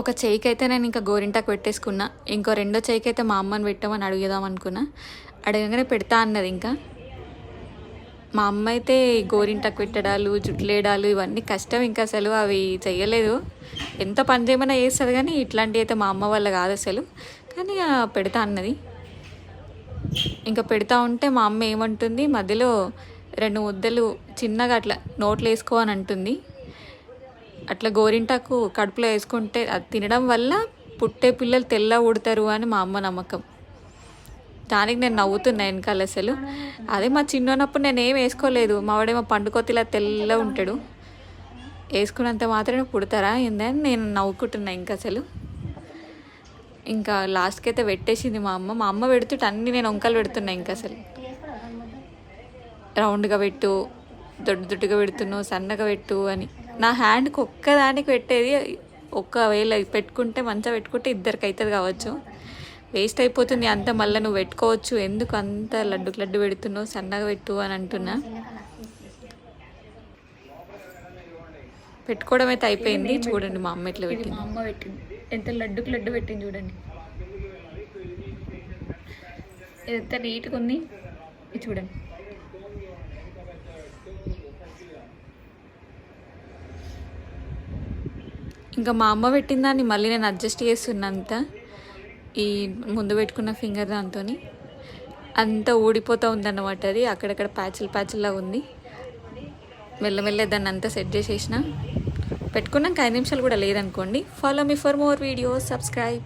ఒక చేయికైతే అయితే నేను ఇంకా గోరింటాకు పెట్టేసుకున్నా. ఇంకో రెండో చేయికైతే అయితే మా అమ్మని పెట్టమని అడుగుదాం అనుకున్నా. అడగగానే పెడతా అన్నది ఇంకా. మా అమ్మ అయితే గోరింటాకు పెట్టడాలు జుట్లేడాలు ఇవన్నీ కష్టం ఇంకా అసలు. అవి చేయలేదు ఎంత పని చేయమన్నా చేస్తుంది కానీ ఇట్లాంటివి అయితే మా అమ్మ వల్ల కాదు అసలు. కానీ ఇక పెడతా అన్నది. ఇంకా పెడతా ఉంటే మా అమ్మ ఏమంటుంది మధ్యలో రెండు ముద్దలు చిన్నగా అట్లా నోట్లు వేసుకో అని అంటుంది. అట్లా గోరింటాకు కడుపులో వేసుకుంటే అది తినడం వల్ల పుట్టే పిల్లలు తెల్ల ఉడతారు అని మా అమ్మ నమ్మకం. దానికి నేను నవ్వుతున్నా వెనకాల అసలు. అదే మా చిన్నప్పుడు నేను ఏం వేసుకోలేదు. మా వాడేమో పండుకొత్తిలా తెల్ల ఉంటాడు. వేసుకున్నంత మాత్రమే పుడతారా ఏందని నేను నవ్వుకుంటున్నా ఇంకా అసలు. ఇంకా లాస్ట్కి అయితే పెట్టేసింది మా అమ్మ. మా అమ్మ పెడుతుంటే అన్నీ నేను వంకలు పెడుతున్నా ఇంకా అసలు. రౌండ్గా పెట్టు దొడ్డు దొడ్డుగా పెడుతున్నావు సన్నగా పెట్టు అని. నా హ్యాండ్కి ఒక్కదానికి పెట్టేది ఒక్కవేళ పెట్టుకుంటే మంచిగా పెట్టుకుంటే ఇద్దరికి అవుతుంది కావచ్చు. వేస్ట్ అయిపోతుంది అంత మళ్ళీ నువ్వు పెట్టుకోవచ్చు. ఎందుకు అంత లడ్డుకు లడ్డు పెడుతున్నావు సన్నగా పెట్టు అని అంటున్నా. పెట్టుకోవడం అయితే అయిపోయింది. చూడండి మా అమ్మ ఎట్లా పెట్టింది మా అమ్మ పెట్టింది. ఎంత లడ్డుకు లడ్డు పెట్టింది చూడండి. ఎంత నీట్గా ఉంది. ఇది చూడండి. ఇంకా మా అమ్మ పెట్టిన దాన్ని మళ్ళీ నేను అడ్జస్ట్ చేస్తున్నంత ఈ ముందు పెట్టుకున్న ఫింగర్ దాంతో అంతా ఊడిపోతూ ఉందన్నమాట అది. అక్కడక్కడ ప్యాచులు ప్యాచుల్లా ఉంది. మెల్లమెల్ల దాన్ని అంతా సెట్ చేసేసిన. పెట్టుకున్నాక ఐదు నిమిషాలు కూడా లేదనుకోండి. Follow me for more videos subscribe